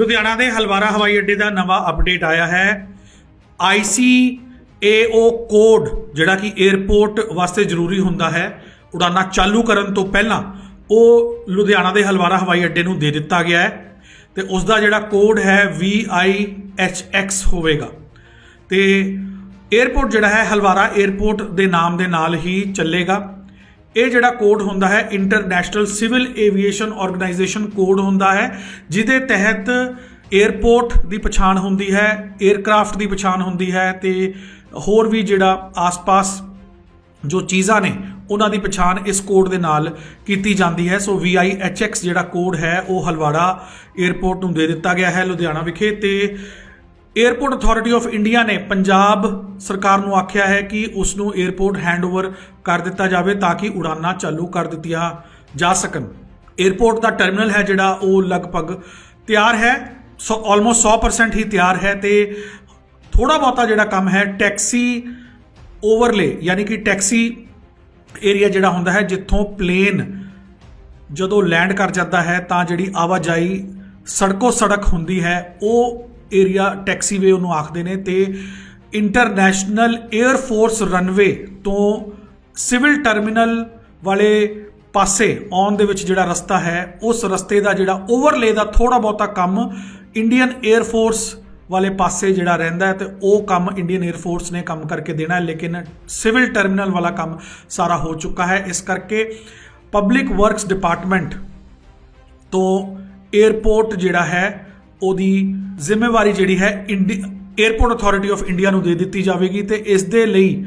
ਲੁਧਿਆਣਾ ਦੇ ਹਲਵਾਰਾ ਹਵਾਈ ਅੱਡੇ ਦਾ ਨਵਾਂ ਅਪਡੇਟ ਆਇਆ ਹੈ। ਆਈਸੀ ਏਓ ਕੋਡ, ਜਿਹੜਾ ਕਿ 에어ਪੋਰਟ ਵਾਸਤੇ ਜ਼ਰੂਰੀ ਹੁੰਦਾ ਹੈ, ਉਡਾਨਾਂ ਚਾਲੂ ਕਰਨ ਤੋਂ ਪਹਿਲਾਂ ਉਹ ਲੁਧਿਆਣਾ ਦੇ ਹਲਵਾਰਾ ਹਵਾਈ ਅੱਡੇ ਨੂੰ ਦੇ ਦਿੱਤਾ ਗਿਆ ਹੈ ਤੇ ਉਸ ਦਾ ਜਿਹੜਾ ਕੋਡ ਹੈ VIHX ਹੋਵੇਗਾ। ਤੇ 에어ਪੋਰਟ ਜਿਹੜਾ ਹੈ, ਹਲਵਾਰਾ 에어ਪੋਰਟ ਦੇ ਨਾਮ ਦੇ ਨਾਲ ਹੀ ਚੱਲੇਗਾ। ਇਹ ਜਿਹੜਾ ਕੋਡ ਹੁੰਦਾ ਹੈ international civil aviation organisation code ਹੁੰਦਾ ਹੈ, ਜਿਹਦੇ ਤਹਿਤ 에ਅਰਪੋਰਟ ਦੀ ਪਛਾਣ ਹੁੰਦੀ ਹੈ 에ਅਰਕ੍ਰਾਫਟ ਦੀ ਪਛਾਣ ਹੁੰਦੀ ਹੈ ਤੇ ਹੋਰ ਵੀ ਜਿਹੜਾ ਆਸ-ਪਾਸ ਜੋ ਚੀਜ਼ਾਂ ਨੇ, ਉਹਨਾਂ ਦੀ ਪਛਾਣ ਇਸ ਕੋਡ ਦੇ ਨਾਲ ਕੀਤੀ ਜਾਂਦੀ ਹੈ। ਸੋ VIHX ਜਿਹੜਾ ਕੋਡ ਹੈ, ਉਹ ਹਲਵਾੜਾ 에ਅਰਪੋਰਟ ਨੂੰ ਦੇ ਦਿੱਤਾ ਗਿਆ ਹੈ, ਲੁਧਿਆਣਾ ਵਿਖੇ ਤੇ ਏਅਰਪੋਰਟ ਅਥਾਰਟੀ ਆਫ ਇੰਡੀਆ ਨੇ ਪੰਜਾਬ ਸਰਕਾਰ ਨੂੰ ਆਖਿਆ ਹੈ ਕਿ ਉਸ ਨੂੰ 에어ਪੋਰਟ ਹੈਂਡਓਵਰ ਕਰ ਦਿੱਤਾ ਜਾਵੇ ਤਾਂ ਕਿ ਉਡਾਨਾਂ ਚਾਲੂ ਕਰ ਦਿੱਤੀਆਂ ਜਾ ਸਕਣ। ਏਅਰਪੋਰਟ ਦਾ ਟਰਮੀਨਲ ਹੈ ਜਿਹੜਾ ਉਹ ਲਗਭਗ ਤਿਆਰ ਹੈ, ਸੋ ਆਲਮੋਸਟ 100% ਹੀ ਤਿਆਰ ਹੈ ਤੇ ਥੋੜਾ ਬਹੁਤਾ ਜਿਹੜਾ ਕੰਮ ਹੈ ਟੈਕਸੀ ਓਵਰਲੇ ਯਾਨੀ ਕਿ ਟੈਕਸੀ ਏਰੀਆ ਜਿਹੜਾ ਹੁੰਦਾ ਹੈ ਜਿੱਥੋਂ ਪਲੇਨ ਜਦੋਂ ਲੈਂਡ ਕਰ ਜਾਂਦਾ ਹੈ ਤਾਂ ਜਿਹੜੀ ਆਵਾਜਾਈ ਸੜਕੋ ਸੜਕ ਹੁੰਦੀ ਹੈ, ਉਹ ਏਰੀਆ ਟੈਕਸੀ ਵੇ ਉਹਨੂੰ ਆਖਦੇ ਨੇ ਤੇ ਇੰਟਰਨੈਸ਼ਨਲ 에ਅਰ ਫੋਰਸ ਰਨਵੇ ਤੋਂ ਸਿਵਲ ਟਰਮੀਨਲ ਵਾਲੇ ਪਾਸੇ ਆਉਣ ਦੇ ਵਿੱਚ ਜਿਹੜਾ ਰਸਤਾ ਹੈ, ਉਸ ਰਸਤੇ ਦਾ ਜਿਹੜਾ ਓਵਰਲੇ ਦਾ ਥੋੜਾ ਬਹੁਤਾ ਕੰਮ ਇੰਡੀਅਨ 에ਅਰ ਫੋਰਸ ਵਾਲੇ ਪਾਸੇ ਜਿਹੜਾ ਰਹਿੰਦਾ ਹੈ ਤੇ ਉਹ ਕੰਮ ਇੰਡੀਅਨ 에ਅਰ ਫੋਰਸ ਨੇ ਕੰਮ ਕਰਕੇ ਦੇਣਾ ਹੈ, ਲੇਕਿਨ ਸਿਵਲ ਟਰਮੀਨਲ ਵਾਲਾ ਕੰਮ ਸਾਰਾ ਹੋ ਚੁੱਕਾ ਹੈ। ਇਸ ਕਰਕੇ ਪਬਲਿਕ ਵਰਕਸ ਡਿਪਾਰਟਮੈਂਟ ਤੋਂ 에ਅਰਪੋਰਟ ਜਿਹੜਾ ਹੈ ਉਹਦੀ ਜ਼ਿੰਮੇਵਾਰੀ ਜਿਹੜੀ ਹੈ 에ਅਰਪੋਰਟ ਅਥਾਰਟੀ ਆਫ ਇੰਡੀਆ ਨੂੰ ਦੇ ਦਿੱਤੀ ਜਾਵੇਗੀ ਤੇ ਇਸ ਦੇ ਲਈ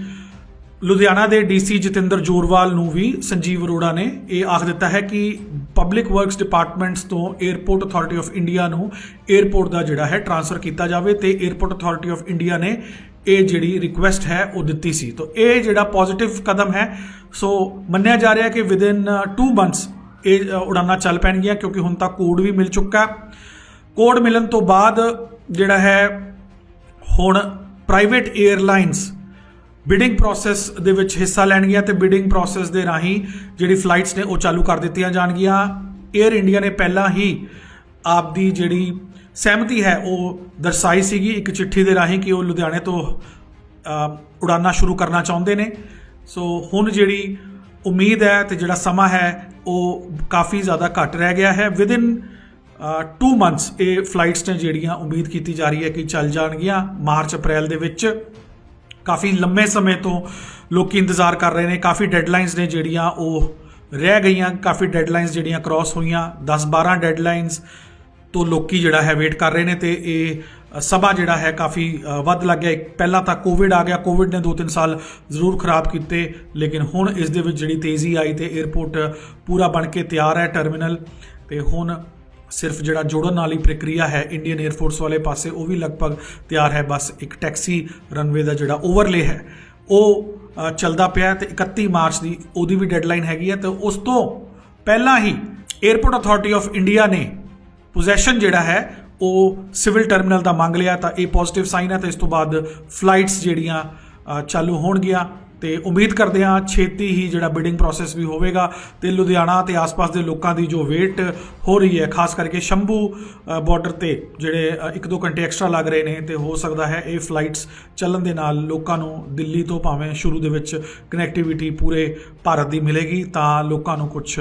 ਲੁਧਿਆਣਾ ਦੇ ਡੀਸੀ ਜਤਿੰਦਰ ਜੋਰਵਾਲ ਨੂੰ ਵੀ ਸੰਜੀਵ ਅਰੋੜਾ ਨੇ ਇਹ ਆਖ ਦਿੱਤਾ ਹੈ ਕਿ ਪਬਲਿਕ ਵਰਕਸ ਡਿਪਾਰਟਮੈਂਟਸ ਤੋਂ 에ਅਰਪੋਰਟ ਅਥਾਰਟੀ ਆਫ ਇੰਡੀਆ ਨੂੰ 에ਅਰਪੋਰਟ ਦਾ ਜਿਹੜਾ ਹੈ ਟ੍ਰਾਂਸਫਰ ਕੀਤਾ ਜਾਵੇ ਤੇ 에ਅਰਪੋਰਟ ਅਥਾਰਟੀ ਆਫ ਇੰਡੀਆ ਨੇ ਇਹ ਜਿਹੜੀ ਰਿਕੁਐਸਟ ਹੈ ਉਹ ਦਿੱਤੀ ਸੀ। ਤਾਂ ਇਹ ਜਿਹੜਾ ਪੋਜ਼ਿਟਿਵ ਕਦਮ ਹੈ, ਸੋ ਮੰਨਿਆ ਜਾ ਰਿਹਾ ਕਿ ਵਿਦਿਨ 2 ਮੰਥਸ ਇਹ ਉਡਾਨਾਂ ਚੱਲ ਪੈਣਗੀਆਂ ਕਿਉਂਕਿ ਹੁਣ ਤੱਕ ਕੋਡ ਵੀ ਮਿਲ ਚੁੱਕਾ। ਕੋਡ ਮਿਲਣ ਤੋਂ ਬਾਅਦ ਜਿਹੜਾ ਹੈ ਹੁਣ ਪ੍ਰਾਈਵੇਟ 에ਅਰਲਾਈਨਸ ਬਿਡਿੰਗ ਪ੍ਰੋਸੈਸ ਦੇ ਵਿੱਚ ਹਿੱਸਾ ਲੈਣਗੀਆਂ ਤੇ ਬਿਡਿੰਗ ਪ੍ਰੋਸੈਸ ਦੇ ਰਾਹੀਂ ਜਿਹੜੀ ਫਲਾਈਟਸ ਨੇ ਉਹ ਚਾਲੂ ਕਰ ਦਿੱਤੀਆਂ ਜਾਣਗੀਆਂ। 에ਅਰ ਇੰਡੀਆ ਨੇ ਪਹਿਲਾਂ ਹੀ ਆਪ ਦੀ ਜਿਹੜੀ ਸਹਿਮਤੀ ਹੈ, ਉਹ ਦਰਸਾਈ ਸੀਗੀ ਇੱਕ ਚਿੱਠੀ ਦੇ ਰਾਹੀਂ ਕਿ ਉਹ ਲੁਧਿਆਣੇ ਤੋਂ ਉਡਾਨਾ ਸ਼ੁਰੂ ਕਰਨਾ ਚਾਹੁੰਦੇ ਨੇ। ਸੋ ਹੁਣ ਜਿਹੜੀ ਉਮੀਦ ਹੈ ਤੇ ਜਿਹੜਾ ਸਮਾਂ ਹੈ, ਉਹ ਕਾਫੀ ਜ਼ਿਆਦਾ ਘੱਟ ਰਹਿ ਗਿਆ ਹੈ। ਵਿਦਿਨ 2 ਮੰਥਸ ਇਹ ਫਲਾਈਟਸ ਨੇ ਜਿਹੜੀਆਂ ਉਮੀਦ ਕੀਤੀ ਜਾ ਰਹੀ ਹੈ ਕਿ ਚੱਲ ਜਾਣਗੀਆਂ। ਮਾਰਚ ਅਪ੍ਰੈਲ ਦੇ ਵਿੱਚ ਕਾਫੀ ਲੰਮੇ ਸਮੇਂ ਤੋਂ ਲੋਕੀ ਇੰਤਜ਼ਾਰ ਕਰ ਰਹੇ ਨੇ। ਕਾਫੀ ਡੈਡਲਾਈਨਸ ਨੇ ਜਿਹੜੀਆਂ ਉਹ ਰਹਿ ਗਈਆਂ। ਕਾਫੀ ਡੈਡਲਾਈਨਸ ਜਿਹੜੀਆਂ ਕ੍ਰਾਸ ਹੋਈਆਂ। 10-12 ਡੈਡਲਾਈਨਸ ਤੋਂ ਲੋਕੀ ਜਿਹੜਾ ਹੈ ਵੇਟ ਕਰ ਰਹੇ ਨੇ ਤੇ ਇਹ ਅ, ਸਮਾਂ ਜਿਹੜਾ ਹੈ ਕਾਫੀ ਵੱਧ ਲੱਗ ਗਿਆ। ਪਹਿਲਾਂ ਤਾਂ ਕੋਵਿਡ ਆ ਗਿਆ। ਕੋਵਿਡ ਨੇ 2-3 ਸਾਲ ਜ਼ਰੂਰ ਖਰਾਬ ਕੀਤੇ ਲੇਕਿਨ ਹੁਣ ਇਸ ਦੇ ਵਿੱਚ ਜਿਹੜੀ ਤੇਜ਼ੀ ਆਈ ਤੇ 에ਅਰਪੋਰਟ ਪੂਰਾ ਬਣ ਕੇ ਤਿਆਰ ਹੈ ਟਰਮੀਨਲ ਤੇ ਹੁਣ ਸਿਰਫ ਜਿਹੜਾ ਜੋੜਨ ਵਾਲੀ ਪ੍ਰਕਿਰਿਆ ਹੈ ਇੰਡੀਅਨ 에ਅਰ ਫੋਰਸ ਵਾਲੇ ਪਾਸੇ, ਉਹ ਵੀ ਲਗਭਗ ਤਿਆਰ ਹੈ, ਬਸ ਇੱਕ ਟੈਕਸੀ ਰਨਵੇ ਦਾ ਜਿਹੜਾ ਓਵਰਲੇ ਹੈ, ਉਹ ਚੱਲਦਾ ਪਿਆ ਹੈ ਤੇ 31 ਮਾਰਚ ਦੀ ਉਹਦੀ ਵੀ ਡੈਡਲਾਈਨ ਹੈਗੀ ਹੈ ਤੇ ਉਸ ਤੋਂ ਪਹਿਲਾਂ ਹੀ 에ਅਰਪੋਰਟ ਅਥਾਰਟੀ ਆਫ ਇੰਡੀਆ ਨੇ ਪੋਜੈਸ਼ਨ ਜਿਹੜਾ ਹੈ, ਉਹ ਸਿਵਲ ਟਰਮੀਨਲ ਦਾ ਮੰਗ ਲਿਆ ਤਾਂ ਇਹ ਪੋਜ਼ਿਟਿਵ ਸਾਈਨ ਹੈ ਤੇ ਇਸ ਤੋਂ ਬਾਅਦ ਫਲਾਈਟਸ ਜਿਹੜੀਆਂ ਚਾਲੂ ਹੋਣਗੀਆਂ। ਤੇ ਉਮੀਦ ਕਰਦੇ ਹਾਂ ਛੇਤੀ ਹੀ ਜਿਹੜਾ ਬਿਡਿੰਗ ਪ੍ਰੋਸੈਸ ਵੀ ਹੋਵੇਗਾ ਤੇ ਲੁਧਿਆਣਾ ਤੇ ਆਸ-ਪਾਸ ਦੇ ਲੋਕਾਂ ਦੀ ਜੋ ਵੇਟ ਹੋ ਰਹੀ ਹੈ, ਖਾਸ ਕਰਕੇ ਸ਼ੰਭੂ ਬਾਰਡਰ ਤੇ ਜਿਹੜੇ 1-2 ਘੰਟੇ ਐਕਸਟਰਾ ਲੱਗ ਰਹੇ ਨੇ ਤੇ ਹੋ ਸਕਦਾ ਹੈ ਇਹ ਫਲਾਈਟਸ ਚੱਲਣ ਦੇ ਨਾਲ ਲੋਕਾਂ ਨੂੰ ਦਿੱਲੀ ਤੋਂ ਭਾਵੇਂ ਸ਼ੁਰੂ ਦੇ ਵਿੱਚ ਕਨੈਕਟੀਵਿਟੀ ਪੂਰੇ ਭਾਰਤ ਦੀ ਮਿਲੇਗੀ ਤਾਂ ਲੋਕਾਂ ਨੂੰ ਕੁਝ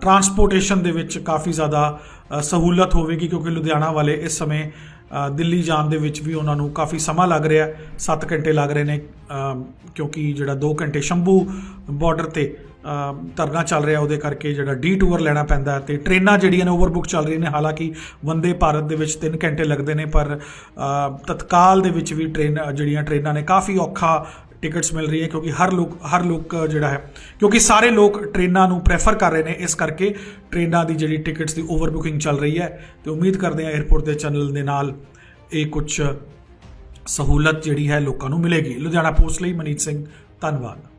ਟਰਾਂਸਪੋਰਟੇਸ਼ਨ ਦੇ ਵਿੱਚ ਕਾਫੀ ਜ਼ਿਆਦਾ ਸਹੂਲਤ ਹੋਵੇਗੀ ਕਿਉਂਕਿ ਲੁਧਿਆਣਾ ਵਾਲੇ ਇਸ ਸਮੇਂ ਦਿੱਲੀ ਜਾਣ ਦੇ ਵਿੱਚ ਵੀ ਉਹਨਾਂ ਨੂੰ ਕਾਫੀ ਸਮਾਂ ਲੱਗ ਰਿਹਾ 7 ਘੰਟੇ ਲੱਗ ਰਹੇ ਨੇ ਕਿਉਂਕਿ ਜਿਹੜਾ 2 ਘੰਟੇ ਸ਼ੰਭੂ ਬਾਰਡਰ ਤੇ ਧਰਨਾ ਚੱਲ ਰਿਹਾ, ਉਹਦੇ ਕਰਕੇ ਜਿਹੜਾ ਡੀ ਟੂਰ ਲੈਣਾ ਪੈਂਦਾ ਹੈ ਤੇ ਟ੍ਰੇਨਾਂ ਜਿਹੜੀਆਂ ਨੇ ਓਵਰਬੁੱਕ ਚੱਲ ਰਹੀਆਂ ਨੇ। ਹਾਲਾਂਕਿ ਵੰਦੇ ਭਾਰਤ ਦੇ ਵਿੱਚ 3 ਘੰਟੇ ਲੱਗਦੇ ਨੇ, ਪਰ ਤਤਕਾਲ ਦੇ ਵਿੱਚ ਵੀ ਟ੍ਰੇਨ, ਜਿਹੜੀਆਂ ਟ੍ਰੇਨਾਂ ਨੇ, ਕਾਫੀ ਔਖਾ ਟਿਕਟਸ ਮਿਲ ਰਹੀ ਹੈ ਕਿਉਂਕਿ ਹਰ ਲੋਕ ਹਰ ਲੋਕ ਜਿਹੜਾ ਹੈ, ਕਿਉਂਕਿ ਸਾਰੇ ਲੋਕ ਟ੍ਰੇਨਾਂ ਨੂੰ ਪ੍ਰੈਫਰ ਕਰ ਰਹੇ ਨੇ, ਇਸ ਕਰਕੇ ਟ੍ਰੇਨਾਂ ਦੀ ਜਿਹੜੀ ਟਿਕਟਸ ਦੀ ਓਵਰ ਬੁਕਿੰਗ ਚੱਲ ਰਹੀ ਹੈ। ਤੇ ਉਮੀਦ ਕਰਦੇ ਹਾਂ 에ਅਰਪੋਰਟ ਦੇ ਚੈਨਲ ਦੇ ਨਾਲ ਇਹ ਕੁਝ ਸਹੂਲਤ ਜਿਹੜੀ ਹੈ ਲੋਕਾਂ ਨੂੰ ਮਿਲੇਗੀ। ਲੁਧਿਆਣਾ ਪੋਸਟ ਲਈ ਮਨੀਤ ਸਿੰਘ, ਧੰਨਵਾਦ।